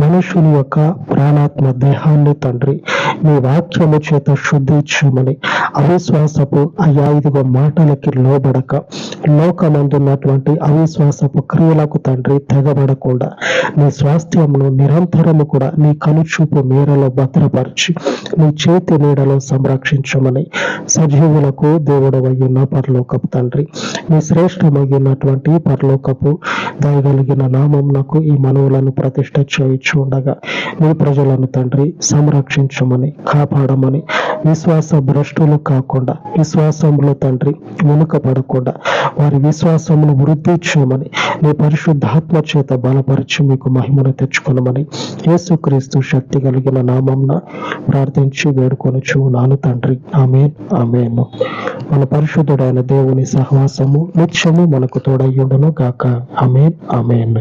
మనుషుని యొక్క ప్రాణాత్మ దేహాన్ని తండ్రి మీ వాక్యము చేత శుద్ధి ఇచ్చమని అవిశ్వాసపు అయ్యా ఇదిగో మాటలకి లోబడక. లోకమందున్నటువంటి అవిశ్వాసపు క్రియలకు తండ్రి తెగబడకుండా. నీ స్వాస్థ్యమును నిరంతరము కూడా నీ కనుచూపు మేరలో భద్రపరిచి నీ చేతి నీడలో సంరక్షించమని. సజీవులకు దేవుడు అయ్యున్న పరలోకపు తండ్రి నీ శ్రేష్టమయ్యున్నటువంటి పరలోకపు దయగలిగిన నాకు ఈ మనవులను ప్రతిష్ట చేయించు ఉండగా నీ ప్రజలను తండ్రి సంరక్షించమని. కాపాడమని విశ్వాస భ్రష్టులు కాకుండా విశ్వాసంలో తండ్రి వెనుకబడకుండా వారి విశ్వాసమును వృద్ధి చేయమని నీ పరిశుద్ధాత్మ చేత బలపరిచి మీకు మహిమను తెచ్చుకొనమని యేసుక్రీస్తు శక్తి కలిగిన నామంన ప్రార్థించి వేడుకొని నాను తండ్రి. ఆమెన్ ఆమెను. మన పరిశుద్ధుడైన దేవుని సహవాసము నిత్యము మనకు తోడయ్యుండును గాక. Amen amen.